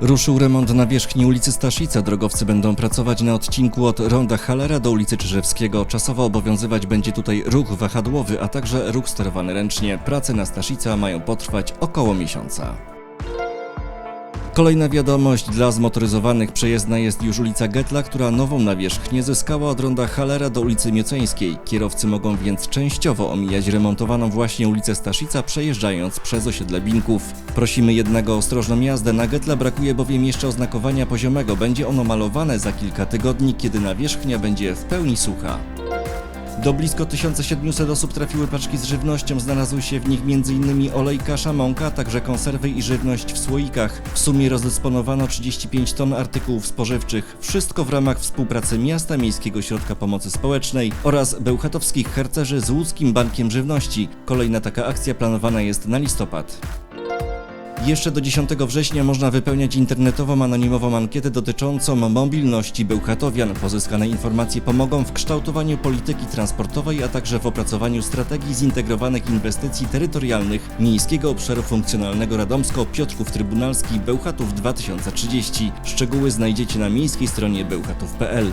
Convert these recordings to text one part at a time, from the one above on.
Ruszył remont nawierzchni ulicy Staszica. Drogowcy będą pracować na odcinku od Ronda Halera do ulicy Czyżewskiego. Czasowo obowiązywać będzie tutaj ruch wahadłowy, a także ruch sterowany ręcznie. Prace na Staszica mają potrwać około miesiąca. Kolejna wiadomość dla zmotoryzowanych przejezdna jest już ulica Getla, która nową nawierzchnię zyskała od ronda Halera do ulicy Mioceńskiej. Kierowcy mogą więc częściowo omijać remontowaną właśnie ulicę Staszica, przejeżdżając przez osiedle Binków. Prosimy jednak o ostrożną jazdę. Na Getla brakuje bowiem jeszcze oznakowania poziomego. Będzie ono malowane za kilka tygodni, kiedy nawierzchnia będzie w pełni sucha. Do blisko 1700 osób trafiły paczki z żywnością. Znalazły się w nich m.in. olej, kasza, mąka, a także konserwy i żywność w słoikach. W sumie rozdysponowano 35 ton artykułów spożywczych. Wszystko w ramach współpracy Miasta Miejskiego Środka Pomocy Społecznej oraz bełchatowskich harcerzy z Łódzkim Bankiem Żywności. Kolejna taka akcja planowana jest na listopad. Jeszcze do 10 września można wypełniać internetową anonimową ankietę dotyczącą mobilności Bełchatowian. Pozyskane informacje pomogą w kształtowaniu polityki transportowej, a także w opracowaniu strategii zintegrowanych inwestycji terytorialnych Miejskiego Obszaru Funkcjonalnego Radomsko Piotrków Trybunalski Bełchatów 2030. Szczegóły znajdziecie na miejskiej stronie bełchatów.pl.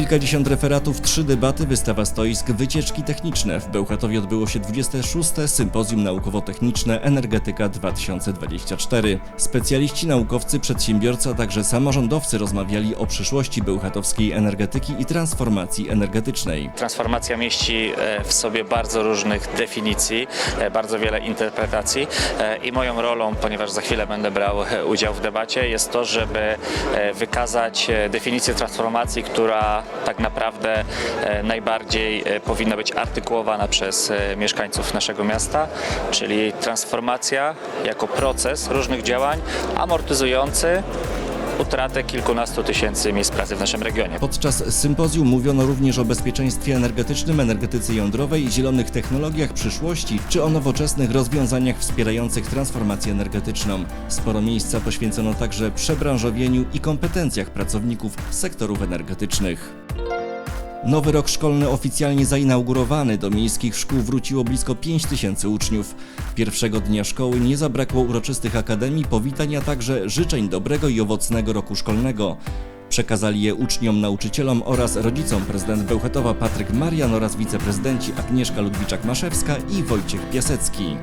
Kilkadziesiąt referatów, trzy debaty, wystawa stoisk, wycieczki techniczne. W Bełchatowie odbyło się 26. Sympozjum Naukowo-Techniczne Energetyka 2024. Specjaliści, naukowcy, przedsiębiorcy, a także samorządowcy rozmawiali o przyszłości bełchatowskiej energetyki i transformacji energetycznej. Transformacja mieści e, w sobie bardzo różnych definicji, e, bardzo wiele interpretacji e, i moją rolą, ponieważ za chwilę będę brał udział w debacie, jest to, żeby wykazać definicję transformacji, która tak naprawdę e, najbardziej e, powinna być artykułowana przez e, mieszkańców naszego miasta, czyli transformacja jako proces różnych działań amortyzujący utratę kilkunastu tysięcy miejsc pracy w naszym regionie. Podczas sympozjum mówiono również o bezpieczeństwie energetycznym, energetyce jądrowej, zielonych technologiach przyszłości czy o nowoczesnych rozwiązaniach wspierających transformację energetyczną. Sporo miejsca poświęcono także przebranżowieniu i kompetencjach pracowników sektorów energetycznych. Nowy rok szkolny oficjalnie zainaugurowany. Do miejskich szkół wróciło blisko 5 tysięcy uczniów. Pierwszego dnia szkoły nie zabrakło uroczystych akademii, powitań, a także życzeń dobrego i owocnego roku szkolnego. Przekazali je uczniom, nauczycielom oraz rodzicom prezydent Bełchatowa Patryk Marian oraz wiceprezydenci Agnieszka Ludwiczak-Maszewska i Wojciech Piasecki.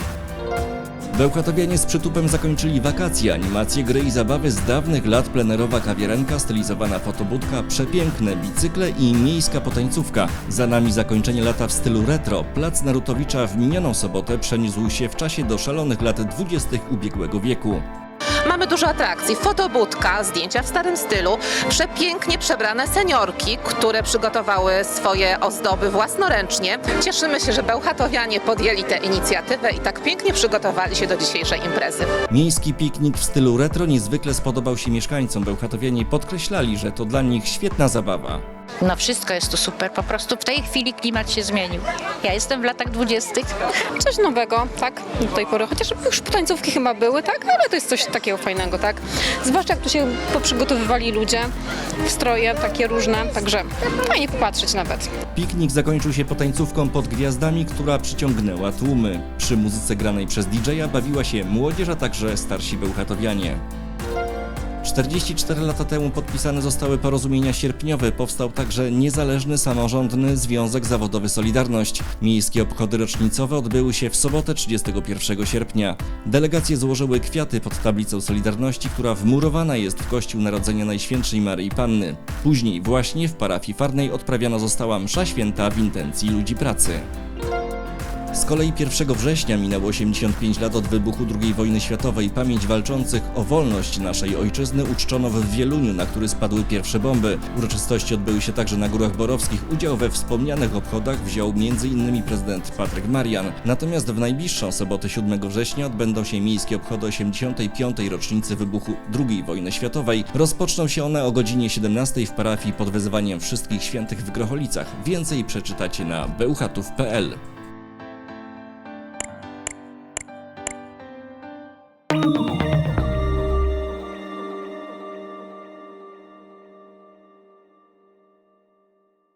Bełchatowianie z przytupem zakończyli wakacje, animacje, gry i zabawy z dawnych lat, plenerowa kawiarenka, stylizowana fotobudka, przepiękne bicykle i miejska potańcówka. Za nami zakończenie lata w stylu retro. Plac Narutowicza w minioną sobotę przeniósł się w czasie do szalonych lat 20. ubiegłego wieku. Mamy dużo atrakcji, fotobudka, zdjęcia w starym stylu, przepięknie przebrane seniorki, które przygotowały swoje ozdoby własnoręcznie. Cieszymy się, że Bełchatowianie podjęli tę inicjatywę i tak pięknie przygotowali się do dzisiejszej imprezy. Miejski piknik w stylu retro niezwykle spodobał się mieszkańcom. Bełchatowianie podkreślali, że to dla nich świetna zabawa. No wszystko jest tu super, po prostu w tej chwili klimat się zmienił. Ja jestem w latach dwudziestych. coś nowego, tak, do tej pory. Chociaż już tańcówki chyba były, tak, ale to jest coś takiego fajnego, tak. Zwłaszcza jak tu się poprzygotowywali ludzie, stroje takie różne, także fajnie popatrzeć nawet. Piknik zakończył się potańcówką pod gwiazdami, która przyciągnęła tłumy. Przy muzyce granej przez DJ-a bawiła się młodzież, a także starsi bełchatowianie. 44 lata temu podpisane zostały porozumienia sierpniowe. Powstał także niezależny samorządny Związek Zawodowy Solidarność. Miejskie obchody rocznicowe odbyły się w sobotę 31 sierpnia. Delegacje złożyły kwiaty pod tablicą Solidarności, która wmurowana jest w kościół Narodzenia Najświętszej Maryi Panny. Później właśnie w parafii Farnej odprawiona została msza święta w intencji ludzi pracy. Z kolei 1 września minęło 85 lat od wybuchu II wojny światowej. Pamięć walczących o wolność naszej ojczyzny uczczono w Wieluniu, na który spadły pierwsze bomby. Uroczystości odbyły się także na Górach Borowskich. Udział we wspomnianych obchodach wziął m.in. prezydent Patryk Marian. Natomiast w najbliższą sobotę 7 września odbędą się miejskie obchody 85. rocznicy wybuchu II wojny światowej. Rozpoczną się one o godzinie 17 w parafii pod wezwaniem wszystkich świętych w Grocholicach. Więcej przeczytacie na bełchatów.pl.